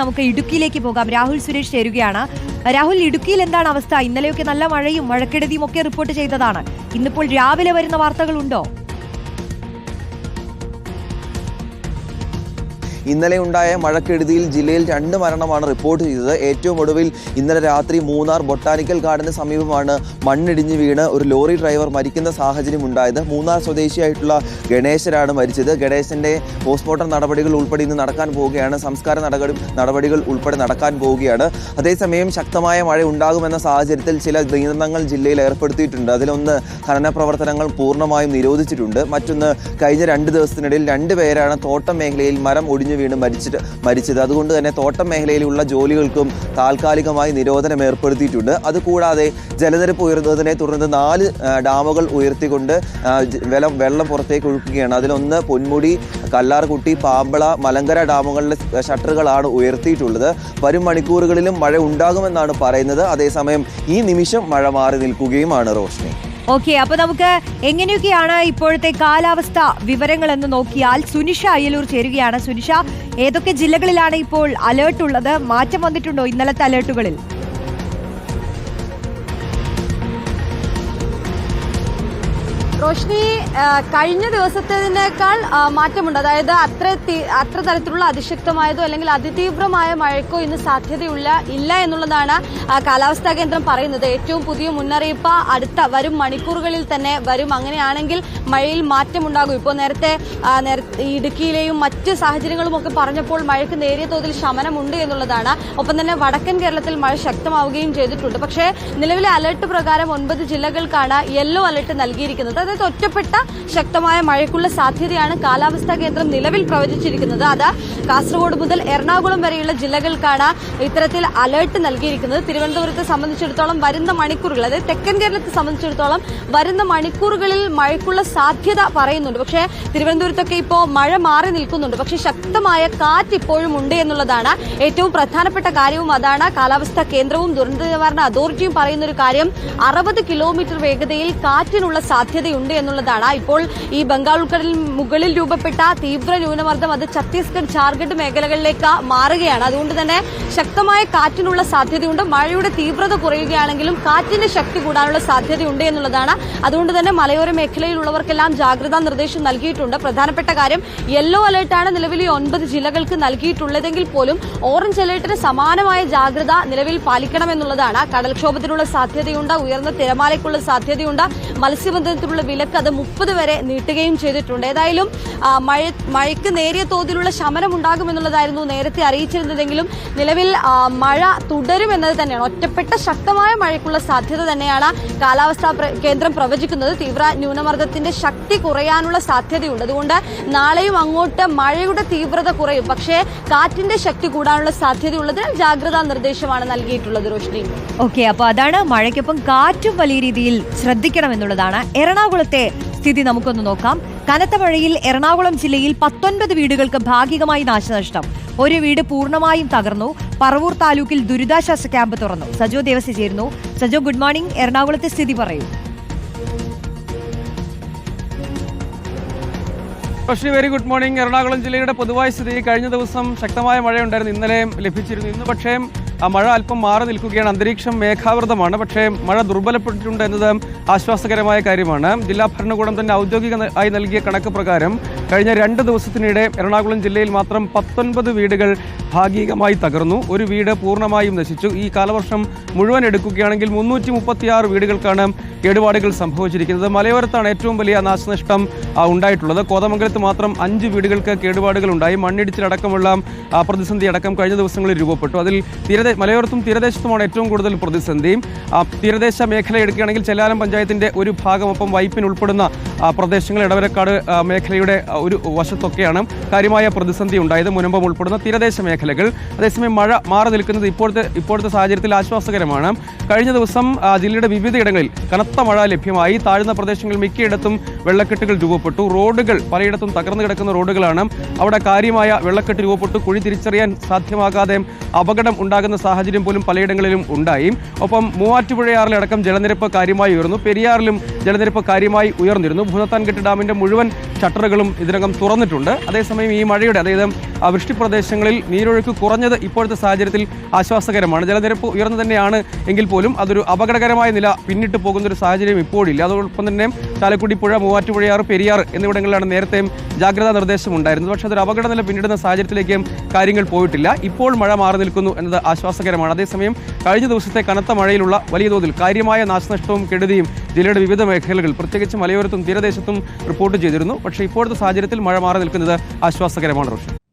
നമുക്ക് ഇടുക്കിയിലേക്ക് പോകാം. രാഹുൽ സുരേഷ് ചേരുകയാണ്. രാഹുൽ ഇടുക്കിയിൽ എന്താണ് അവസ്ഥ? ഇന്നലെയൊക്കെ നല്ല മഴയും മഴക്കെടുതിയും ഒക്കെ റിപ്പോർട്ട് ചെയ്തതാണ്. ഇന്നിപ്പോൾ രാവിലെ വരുന്ന വാർത്തകളുണ്ടോ? ഇന്നലെ ഉണ്ടായ മഴക്കെടുതിയിൽ ജില്ലയിൽ രണ്ട് മരണമാണ് റിപ്പോർട്ട് ചെയ്തത്. ഏറ്റവും ഒടുവിൽ ഇന്നലെ രാത്രി മൂന്നാർ ബൊട്ടാനിക്കൽ ഗാർഡന് സമീപമാണ് മണ്ണിടിഞ്ഞ് വീണ് ഒരു ലോറി ഡ്രൈവർ മരിക്കുന്ന സാഹചര്യം ഉണ്ടായത്. മൂന്നാർ സ്വദേശിയായിട്ടുള്ള ഗണേശനാണ് മരിച്ചത്. ഗണേശന്റെ പോസ്റ്റ്മോർട്ടം നടപടികൾ ഉൾപ്പെടെ ഇന്ന് നടക്കാൻ പോവുകയാണ്. സംസ്കാര നടപടി നടപടികൾ ഉൾപ്പെടെ നടക്കാൻ പോവുകയാണ്. അതേസമയം ശക്തമായ മഴ ഉണ്ടാകുമെന്ന സാഹചര്യത്തിൽ ചില നിയന്ത്രണങ്ങൾ ജില്ലയിൽ ഏർപ്പെടുത്തിയിട്ടുണ്ട്. അതിലൊന്ന് ഖനന പ്രവർത്തനങ്ങൾ പൂർണമായും നിരോധിച്ചിട്ടുണ്ട്. മറ്റൊന്ന് കഴിഞ്ഞ രണ്ട് ദിവസത്തിനിടയിൽ രണ്ട് പേരാണ് തോട്ടം മേഖലയിൽ മരം ഒടിഞ്ഞു വീണ് മരിച്ചിട്ട് മരിച്ചത്. അതുകൊണ്ട് തന്നെ തോട്ടം മേഖലയിലുള്ള ജോലികൾക്കും താൽക്കാലികമായി നിരോധനം ഏർപ്പെടുത്തിയിട്ടുണ്ട്. അതുകൂടാതെ ജലനിരപ്പ് ഉയർന്നതിനെ തുടർന്ന് നാല് ഡാമുകൾ ഉയർത്തിക്കൊണ്ട് വെള്ളം വെള്ളം പുറത്തേക്ക് ഒഴുക്കുകയാണ്. അതിലൊന്ന് പൊന്മുടി കല്ലാർകുട്ടി പാമ്പള മലങ്കര ഡാമുകളിലെ ഷട്ടറുകളാണ് ഉയർത്തിയിട്ടുള്ളത്. വരും മണിക്കൂറുകളിലും മഴ ഉണ്ടാകുമെന്നാണ് പറയുന്നത്. അതേസമയം ഈ നിമിഷം മഴ മാറി നിൽക്കുകയുമാണ് റോഷ്നി. ഓക്കെ അപ്പൊ നമുക്ക് എങ്ങനെയൊക്കെയാണ് ഇപ്പോഴത്തെ കാലാവസ്ഥ വിവരങ്ങൾ എന്ന് നോക്കിയാൽ സുനിഷ അയ്യലൂർ ചേരുകയാണ്. സുനിഷ ഏതൊക്കെ ജില്ലകളിലാണ് ഇപ്പോൾ അലേർട്ട് ഉള്ളത്? മാറ്റം വന്നിട്ടുണ്ടോ ഇന്നലത്തെ അലേർട്ടുകളിൽ റോഷ്നി കഴിഞ്ഞ ദിവസത്തേതിനേക്കാൾ മാറ്റമുണ്ട്. അതായത് അത്ര അത്ര തരത്തിലുള്ള അതിശക്തമായതോ അല്ലെങ്കിൽ അതിതീവ്രമായ മഴയ്ക്കോ ഇന്ന് സാധ്യതയുള്ള ഇല്ല എന്നുള്ളതാണ് കാലാവസ്ഥാ കേന്ദ്രം പറയുന്നത്. ഏറ്റവും പുതിയ മുന്നറിയിപ്പ് അടുത്ത വരും മണിക്കൂറുകളിൽ തന്നെ വരും. അങ്ങനെയാണെങ്കിൽ മഴയിൽ മാറ്റമുണ്ടാകും. ഇപ്പോൾ നേരത്തെ ഇടുക്കിയിലെയും മറ്റ് സാഹചര്യങ്ങളും ഒക്കെ പറഞ്ഞപ്പോൾ മഴയ്ക്ക് നേരിയ തോതിൽ ശമനമുണ്ട് എന്നുള്ളതാണ്. ഒപ്പം തന്നെ വടക്കൻ കേരളത്തിൽ മഴ ശക്തമാവുകയും ചെയ്തിട്ടുണ്ട്. പക്ഷേ നിലവിലെ അലർട്ട് പ്രകാരം ഒൻപത് ജില്ലകൾക്കാണ് യെല്ലോ അലർട്ട് നൽകിയിരിക്കുന്നത്. അതായത് ഒറ്റപ്പെട്ട ശക്തമായ മഴയ്ക്കുള്ള സാധ്യതയാണ് കാലാവസ്ഥാ കേന്ദ്രം നിലവിൽ പ്രവചിച്ചിരിക്കുന്നത്. അത് കാസർഗോഡ് മുതൽ എറണാകുളം വരെയുള്ള ജില്ലകൾക്കാണ് ഇത്തരത്തിൽ അലേർട്ട് നൽകിയിരിക്കുന്നത്. തിരുവനന്തപുരത്തെ സംബന്ധിച്ചിടത്തോളം വരുന്ന മണിക്കൂറുകൾ അതായത് തെക്കൻ കേരളത്തെ സംബന്ധിച്ചിടത്തോളം വരുന്ന മണിക്കൂറുകളിൽ മഴയ്ക്കുള്ള സാധ്യത പറയുന്നുണ്ട്. പക്ഷേ തിരുവനന്തപുരത്തൊക്കെ ഇപ്പോൾ മഴ മാറി നിൽക്കുന്നുണ്ട്. പക്ഷേ ശക്തമായ കാറ്റ് ഇപ്പോഴും ഉണ്ട് എന്നുള്ളതാണ് ഏറ്റവും പ്രധാനപ്പെട്ട കാര്യവും. അതാണ് കാലാവസ്ഥാ കേന്ദ്രവും ദുരന്ത നിവാരണ അതോറിറ്റിയും പറയുന്ന ഒരു കാര്യം. അറുപത് കിലോമീറ്റർ വേഗതയിൽ കാറ്റിനുള്ള സാധ്യതയുണ്ട്. എന്നുള്ളതാണ്. ഇപ്പോൾ ഈ ബംഗാൾ ഉൾക്കടലിൽ മുകളിൽ രൂപപ്പെട്ട തീവ്ര ന്യൂനമർദ്ദം അത് ഛത്തീസ്ഗഡ് ജാർഖണ്ഡ് മേഖലകളിലേക്ക് മാറുകയാണ്. അതുകൊണ്ട് തന്നെ ശക്തമായ കാറ്റിനുള്ള സാധ്യതയുണ്ട്. മഴയുടെ തീവ്രത കുറയുകയാണെങ്കിലും കാറ്റിന്റെ ശക്തി കൂടാനുള്ള സാധ്യതയുണ്ട് എന്നുള്ളതാണ്. അതുകൊണ്ട് തന്നെ മലയോര മേഖലയിലുള്ളവർക്കെല്ലാം ജാഗ്രതാ നിർദ്ദേശം നൽകിയിട്ടുണ്ട്. പ്രധാനപ്പെട്ട കാര്യം യെല്ലോ അലേർട്ടാണ് നിലവിൽ ഈ ഒൻപത് ജില്ലകൾക്ക് നൽകിയിട്ടുള്ളതെങ്കിൽ പോലും ഓറഞ്ച് അലേർട്ടിന് സമാനമായ ജാഗ്രത നിലവിൽ പാലിക്കണമെന്നുള്ളതാണ്. കടൽക്ഷോഭത്തിനുള്ള സാധ്യതയുണ്ട് ഉയർന്ന തിരമാലയ്ക്കുള്ള സാധ്യതയുണ്ട് മത്സ്യബന്ധനത്തിനുള്ള വിലക്ക് അത് മുപ്പത് വരെ നീട്ടുകയും ചെയ്തിട്ടുണ്ട്. ഏതായാലും മഴ മഴയ്ക്ക് നേരിയ തോതിലുള്ള ശമനം ഉണ്ടാകുമെന്നുള്ളതായിരുന്നു നേരത്തെ അറിയിച്ചിരുന്നതെങ്കിലും നിലവിൽ മഴ തുടരുമെന്നത് തന്നെയാണ്. ഒറ്റപ്പെട്ട ശക്തമായ മഴയ്ക്കുള്ള സാധ്യത തന്നെയാണ് കാലാവസ്ഥാ കേന്ദ്രം പ്രവചിക്കുന്നത്. തീവ്ര ന്യൂനമർദ്ദത്തിന്റെ ശക്തി കുറയാനുള്ള സാധ്യതയുണ്ട്. അതുകൊണ്ട് നാളെയും അങ്ങോട്ട് മഴയുടെ തീവ്രത കുറയും. പക്ഷേ കാറ്റിന്റെ ശക്തി കൂടാനുള്ള സാധ്യതയുള്ളതിനാൽ ജാഗ്രതാ നിർദ്ദേശമാണ് നൽകിയിട്ടുള്ളത് റോഷ്നി. ഓക്കെ അപ്പൊ അതാണ് മഴയ്ക്കൊപ്പം കാറ്റും വലിയ രീതിയിൽ ശ്രദ്ധിക്കണം എന്നുള്ളതാണ് എറണാകുളത്തെ സ്ഥിതി നമുക്കൊന്ന് നോക്കാം. കനത്ത മഴയിൽ എറണാകുളം ജില്ലയിൽ പത്തൊൻപത് വീടുകൾക്ക് ഭാഗികമായി നാശനഷ്ടം. ഒരു വീട് പൂർണമായും തകർന്നു. പറവൂർ താലൂക്കിൽ ദുരിതാശ്വാസ ക്യാമ്പ് തുറന്നു. സജോ ദേവസി ചേരുന്നു. സജോ ഗുഡ് മോർണിംഗ് എറണാകുളത്തെ സ്ഥിതി പറയൂ. പക്ഷേ വെരി ഗുഡ് മോർണിംഗ് എറണാകുളം ജില്ലയുടെ പൊതുവായ സ്ഥിതി കഴിഞ്ഞ ദിവസം ശക്തമായ മഴയുണ്ടായിരുന്നു. ഇന്നലെയും ലഭിച്ചിരുന്നു. ഇന്ന് പക്ഷേ ആ മഴ അല്പം മാറി നിൽക്കുകയാണ്. അന്തരീക്ഷം മേഘാവൃതമാണ്. പക്ഷേ മഴ ദുർബലപ്പെട്ടിട്ടുണ്ട് എന്നത് ആശ്വാസകരമായ കാര്യമാണ്. ജില്ലാ ഭരണകൂടം തന്നെ ഔദ്യോഗിക ആയി നൽകിയ കണക്ക് പ്രകാരം കഴിഞ്ഞ രണ്ട് ദിവസത്തിനിടെ എറണാകുളം ജില്ലയിൽ മാത്രം പത്തൊൻപത് വീടുകൾ ഭാഗികമായി തകർന്നു. ഒരു വീട് പൂർണമായും നശിച്ചു. ഈ കാലവർഷം മുഴുവൻ എടുക്കുകയാണെങ്കിൽ മുന്നൂറ്റി മുപ്പത്തിയാറ് വീടുകൾക്കാണ് കേടുപാടുകൾ സംഭവിച്ചിരിക്കുന്നത്. മലയോരത്താണ് ഏറ്റവും വലിയ നാശനഷ്ടം ഉണ്ടായിട്ടുള്ളത്. കോതമംഗലത്ത് മാത്രം അഞ്ച് വീടുകൾക്ക് കേടുപാടുകൾ ഉണ്ടായി. മണ്ണിടിച്ചിലടക്കമുള്ള പ്രതിസന്ധി അടക്കം കഴിഞ്ഞ ദിവസങ്ങളിൽ രൂപപ്പെട്ടു. അതിൽ തീരദേ മലയോരത്തും തീരദേശത്തുമാണ് ഏറ്റവും കൂടുതൽ പ്രതിസന്ധി. തീരദേശ മേഖല എടുക്കുകയാണെങ്കിൽ ചെല്ലാനം പഞ്ചായത്തിന്റെ ഒരു ഭാഗം ഒപ്പം വൈപ്പിൻ ഉൾപ്പെടുന്ന ആ, പ്രദേശങ്ങൾ ഇടവരക്കാട് മേഖലയുടെ ഒരു വശത്തൊക്കെയാണ് കാര്യമായ പ്രതിസന്ധി ഉണ്ടായത്. മുനമ്പം ഉൾപ്പെടുന്ന തീരദേശ മേഖലകൾ. അതേസമയം മഴ മാറി നിൽക്കുന്നത് ഇപ്പോഴത്തെ ഇപ്പോഴത്തെ സാഹചര്യത്തിൽ ആശ്വാസകരമാണ്. കഴിഞ്ഞ ദിവസം ജില്ലയുടെ വിവിധയിടങ്ങളിൽ കനത്ത മഴ ലഭ്യമായി. താഴ്ന്ന പ്രദേശങ്ങളിൽ മിക്കയിടത്തും വെള്ളക്കെട്ടുകൾ രൂപപ്പെട്ടു. റോഡുകൾ പലയിടത്തും തകർന്നു കിടക്കുന്ന റോഡുകളാണ്. അവിടെ കാര്യമായ വെള്ളക്കെട്ട് രൂപപ്പെട്ടു. കുഴി തിരിച്ചറിയാൻ സാധ്യമാകാതെ അപകടം ഉണ്ടാകുന്ന സാഹചര്യം പോലും പലയിടങ്ങളിലും ഉണ്ടായി. ഒപ്പം മൂവാറ്റുപുഴയാറിലടക്കം ജലനിരപ്പ് കാര്യമായി ഉയർന്നു. പെരിയാറിലും ജലനിരപ്പ് കാര്യമായി ഉയർന്നിരുന്നു. ഭൂതത്താൻകെട്ട് ഡാമിന്റെ മുഴുവൻ ഷട്ടറുകളും ഇതിനകം തുറന്നിട്ടുണ്ട്. അതേസമയം ഈ മഴയുടെ അതായത് വൃഷ്ടിപ്രദേശങ്ങളിൽ നീരൊഴുക്ക് കുറഞ്ഞത് ഇപ്പോഴത്തെ സാഹചര്യത്തിൽ ആശ്വാസകരമാണ്. ജലനിരപ്പ് ഉയർന്നു തന്നെയാണ് എങ്കിൽ പോലും അതൊരു അപകടകരമായ നില പിന്നിട്ട് പോകുന്ന ഒരു സാഹചര്യം ഇപ്പോഴില്ല. അതോടൊപ്പം തന്നെ ചാലക്കുടി പുഴ മൂവാറ്റുപുഴയാറ് പെരിയാർ എന്നിവിടങ്ങളിലാണ് നേരത്തെയും ജാഗ്രതാ നിർദ്ദേശം ഉണ്ടായിരുന്നത്. പക്ഷേ അതൊരു അപകട നില പിന്നിടുന്ന സാഹചര്യത്തിലേക്ക് കാര്യങ്ങൾ പോയിട്ടില്ല. ഇപ്പോൾ മഴ മാറി നിൽക്കുന്നു എന്നത് ആശ്വാസകരമാണ്. അതേസമയം കഴിഞ്ഞ ദിവസത്തെ കനത്ത മഴയിലുള്ള വലിയ തോതിൽ കാര്യമായ നാശനഷ്ടവും കെടുതിയും ജില്ലയുടെ വിവിധ മേഖലകൾ പ്രത്യേകിച്ച് മലയോരത്തും തീരദേശത്തും റിപ്പോർട്ട് ചെയ്തിരുന്നു. പക്ഷേ ഇപ്പോഴത്തെ സാഹചര്യത്തിൽ മഴ മാറി നിൽക്കുന്നത് ആശ്വാസകരമാണ് റോഷൻ.